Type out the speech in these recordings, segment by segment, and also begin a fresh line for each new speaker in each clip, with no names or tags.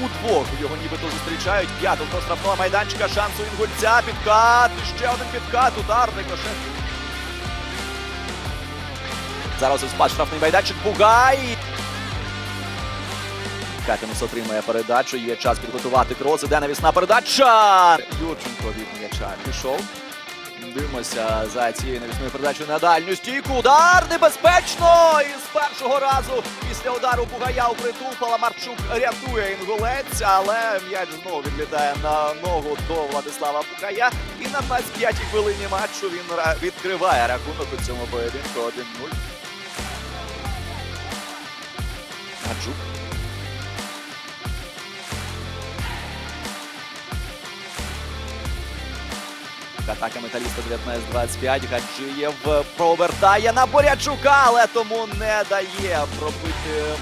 удвох його нібито зустрічають. П'ятого до штрафного майданчика. Шансу інгульця. Підкат. І ще один підкат. Удар. Рикошет. Зараз ось спад штрафний майданчик. Бугай. Катінус отримує передачу. Є час підготувати крос. Іде навісна передача. Юрченко від м'яча пішов. Дивимося за цією навісною передачею на дальню стійку. Удар небезпечно! І з першого разу після удару Бугая у притул Паламарчук рятує інгулець, але м'яч знову відлітає на ногу до Владислава Бугая. І на 25-й хвилині матчу він відкриває рахунок у цьому поєдинку 1-0. Гаджук. Атака металіста 19-25. Гаджиєв повертає на Борячука, але тому не дає пробити.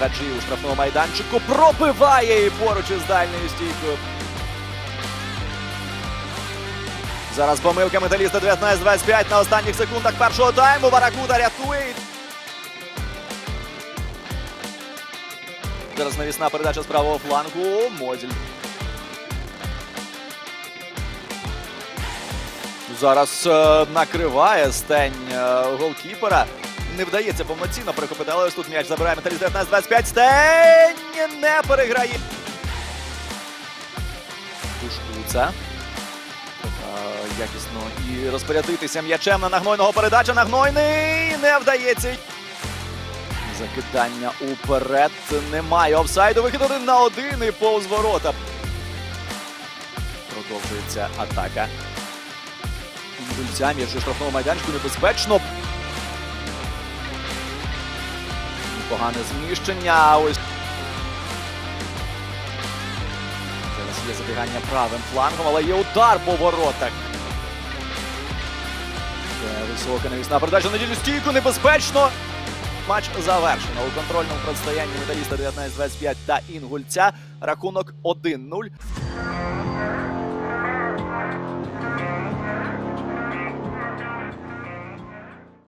Гаджиєв у штрафному майданчику пробиває і поруч із дальньою стійкою. Зараз помилка металіста 19-25 на останніх секундах першого тайму. Баракуда рятує. Зараз навісна передача з правого флангу. Мозіль Зараз е, накриває стень е, голкіпера. Не вдається повноцінно перехопити, але ось тут м'яч забирає металіст 19-25. Стень не переграє. Душкуца. Е, якісно і розпорядитися м'ячем на нагнойного передача. Нагнойний не вдається. Закидання уперед. Немає офсайду. Вихід один на один і повз ворота. Продовжується атака. Ільця м'яч у штрафному майданчику небезпечно. Погане зміщення. Ось. Зараз є забігання правим флангом, але є удар по воротах. Це висока навісна передача на ділю стійку. Небезпечно. Матч завершено у контрольному протистоянні металіста 19-25 та Інгульця. Рахунок 1-0.